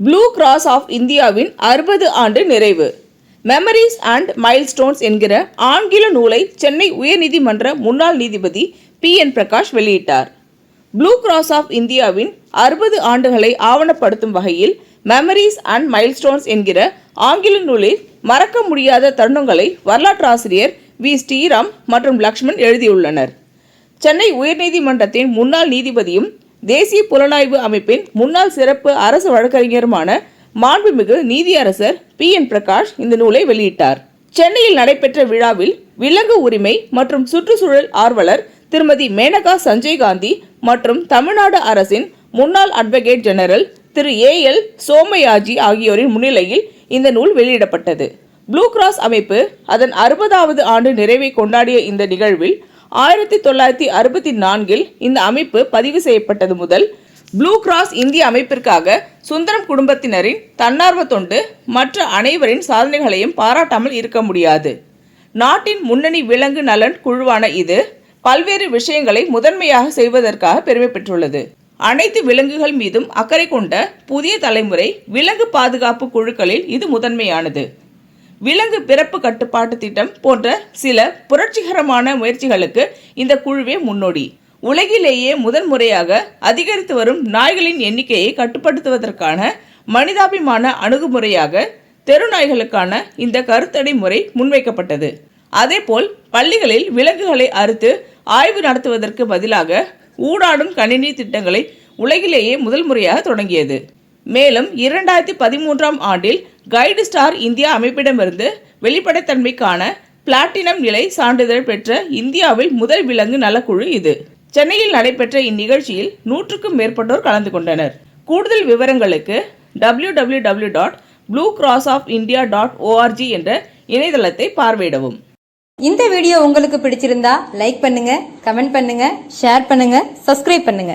Blue cross of இந்தியாவின் அறுபது ஆண்டு நிறைவு. மெமரிஸ் அண்ட் மைல்ஸ்டோன்ஸ் என்கிற ஆங்கில நூலை சென்னை உயர்நீதிமன்ற முன்னாள் நீதிபதி பி என் பிரகாஷ் வெளியிட்டார். ப்ளூ கிராஸ் ஆஃப் இந்தியாவின் அறுபது ஆண்டுகளை ஆவணப்படுத்தும் வகையில் மெமரிஸ் அண்ட் மைல்ஸ்டோன்ஸ் என்கிற ஆங்கில நூலில் மறக்க முடியாத தருணங்களை வரலாற்றாசிரியர் வி. ஸ்ரீராம் மற்றும் லக்ஷ்மண் எழுதியுள்ளனர். சென்னை உயர்நீதிமன்றத்தின் முன்னாள் நீதிபதியும் தேசிய புலனாய்வு அமைப்பின் முன்னாள் சிறப்பு அரசு வழக்கறிஞருமான மாண்புமிகு நீதியரசர் பி. என். பிரகாஷ் இந்த நூலை வெளியிட்டார். சென்னையில் நடைபெற்ற விழாவில் விலங்கு உரிமை மற்றும் சுற்றுச்சூழல் ஆர்வலர் திருமதி மேனகா சஞ்சய் காந்தி மற்றும் தமிழ்நாடு அரசின் முன்னாள் அட்வொகேட் ஜெனரல் திரு ஏ. எல். சோமயாஜி ஆகியோரின் முன்னிலையில் இந்த நூல் வெளியிடப்பட்டது. ப்ளூ கிராஸ் அமைப்பு அதன் அறுபதாவது ஆண்டு நிறைவை கொண்டாடிய இந்த நிகழ்வில் ஆயிரத்தி தொள்ளாயிரத்தி அறுபத்தி நான்கில் இந்த அமைப்பு பதிவு செய்யப்பட்டது முதல் ப்ளூ கிராஸ் இந்திய அமைப்பிற்காக சுந்தரம் குடும்பத்தினரின் தன்னார்வ தொண்டு மற்ற அனைவரின் சாதனைகளையும் பாராட்டாமல் இருக்க முடியாது. நாட்டின் முன்னணி விலங்கு நலன் குழுவான இது பல்வேறு விஷயங்களை முதன்மையாக செய்வதற்காக பெருமை பெற்றுள்ளது அனைத்து விலங்குகள் மீதும் அக்கறை கொண்ட புதிய தலைமுறை விலங்கு பாதுகாப்பு குழுக்களில் இது முதன்மையானது. விலங்கு பிறப்பு கட்டுப்பாட்டு திட்டம் போன்ற சில புரட்சிகரமான முயற்சிகளுக்கு இந்த குழுவே முன்னோடி. உலகிலேயே முதன்முறையாக அதிகரித்து வரும் நாய்களின் எண்ணிக்கையை கட்டுப்படுத்துவதற்கான மனிதாபிமான அணுகுமுறையாக தெரு நாய்களுக்கான இந்த கருத்தடை முறை முன்வைக்கப்பட்டது. அதேபோல் பள்ளிகளில் விலங்குகளை அறுத்து ஆய்வு நடத்துவதற்கு பதிலாக ஊடாடும் கணினி திட்டங்களை உலகிலேயே முதல் முறையாக தொடங்கியது. மேலும் இரண்டாயிரத்தி பதிமூன்றாம் ஆண்டில் கைடு ஸ்டார் இந்தியா அமைப்பிடமிருந்து வெளிப்படைத்தன்மைக்கான பிளாட்டினம் நிலை சான்றிதழ் பெற்ற இந்தியாவில் முதல் விலங்கு நலக்குழு இது. சென்னையில் நடைபெற்ற இந்நிகழ்ச்சியில் நூற்றுக்கும் மேற்பட்டோர் கலந்து கொண்டனர். கூடுதல் விவரங்களுக்கு W W W dot blue cross of India dot ORG என்ற இணையதளத்தை பார்வையிடவும். இந்த வீடியோ உங்களுக்கு பிடிச்சிருந்தா லைக் பண்ணுங்க கமெண்ட் பண்ணுங்க ஷேர் பண்ணுங்க சப்ஸ்கிரைப் பண்ணுங்க.